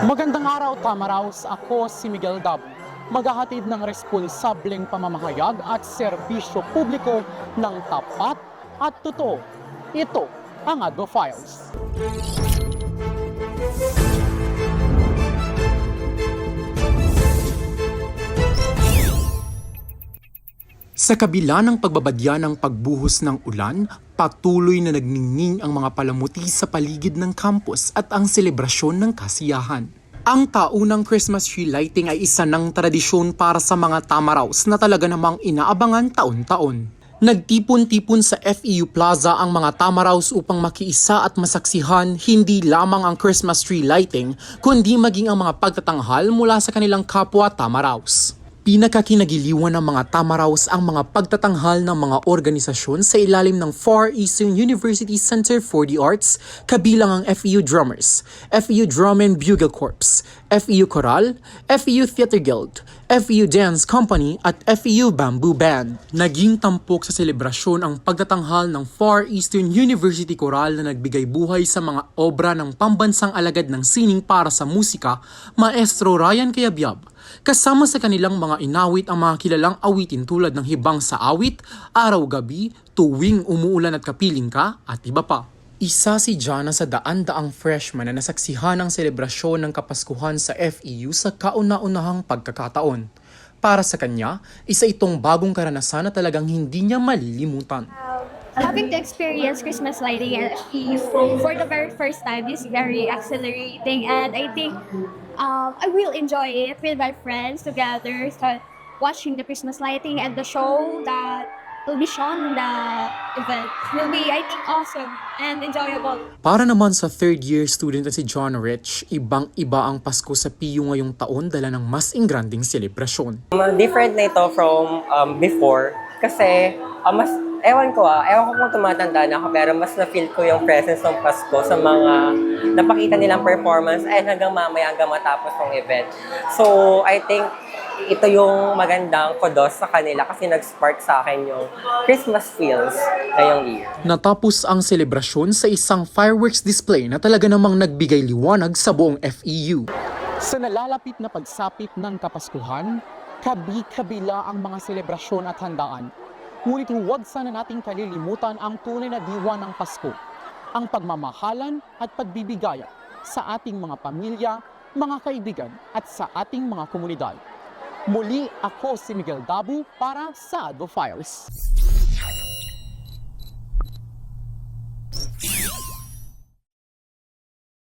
Magandang araw, Tamaraos. Ako si Miguel Dab. Maghahatid ng responsableng pamamahayag at serbisyo publiko ng tapat at totoo. Ito ang Advo Files. Sa kabila ng pagbabadya ng pagbuhos ng ulan, patuloy na nagningning ang mga palamuti sa paligid ng campus at ang selebrasyon ng kasiyahan. Ang taunang Christmas tree lighting ay isa ng tradisyon para sa mga Tamaraos na talaga namang inaabangan taon-taon. Nagtipon-tipon sa FEU Plaza ang mga Tamaraos upang makiisa at masaksihan hindi lamang ang Christmas tree lighting kundi maging ang mga pagtatanghal mula sa kanilang kapwa Tamaraos. Pinakakinagiliwan ng mga Tamaraos ang mga pagtatanghal ng mga organisasyon sa ilalim ng Far Eastern University Center for the Arts kabilang ang FEU Drummers, FEU Drum and Bugle Corps, FEU Choral, FEU Theater Guild, FEU Dance Company at FEU Bamboo Band. Naging tampok sa selebrasyon ang pagtatanghal ng Far Eastern University Choral na nagbigay buhay sa mga obra ng pambansang alagad ng sining para sa musika, Maestro Ryan Cayabyab. Kasama sa kanilang mga inawit ang mga kilalang awitin tulad ng Hibang sa Awit, Araw-Gabi, Tuwing Umuulan at Kapiling Ka, at iba pa. Isa si Jana sa daan-daang freshman na nasaksihan ang selebrasyon ng Kapaskuhan sa FEU sa kauna-unahang pagkakataon. Para sa kanya, isa itong bagong karanasan na talagang hindi niya malilimutan. Having to experience Christmas lighting at Eve for the very first time is very exhilarating and I think um, I will enjoy it with my friends together, so watching the Christmas lighting and the show that will be shown in the event will be, I think, awesome and enjoyable. Para naman sa third year student na si John Rich, ibang-iba ang Pasko sa PU ngayong taon dala ng mas ingranding selebrasyon. Um, different na ito from um, before kasi ah, mas ewan ko ah, ewan ko kung tumatanda na ako pero mas na-feel ko yung presence ng Pasko sa mga napakita nilang performance and hanggang mamaya hanggang matapos ng event. So, I think ito yung magandang kudos sa kanila kasi nag-spark sa akin yung Christmas feels ngayong year. Natapos ang selebrasyon sa isang fireworks display na talaga namang nagbigay liwanag sa buong FEU. Sa nalalapit na pagsapit ng Kapaskuhan, kabi-kabila ang mga selebrasyon at handaan. Ngunit huwag sana nating kalilimutan ang tunay na diwa ng Pasko, ang pagmamahalan at pagbibigayan sa ating mga pamilya, mga kaibigan at sa ating mga komunidad. Muli ako si Miguel Dabu para sa Advo Files.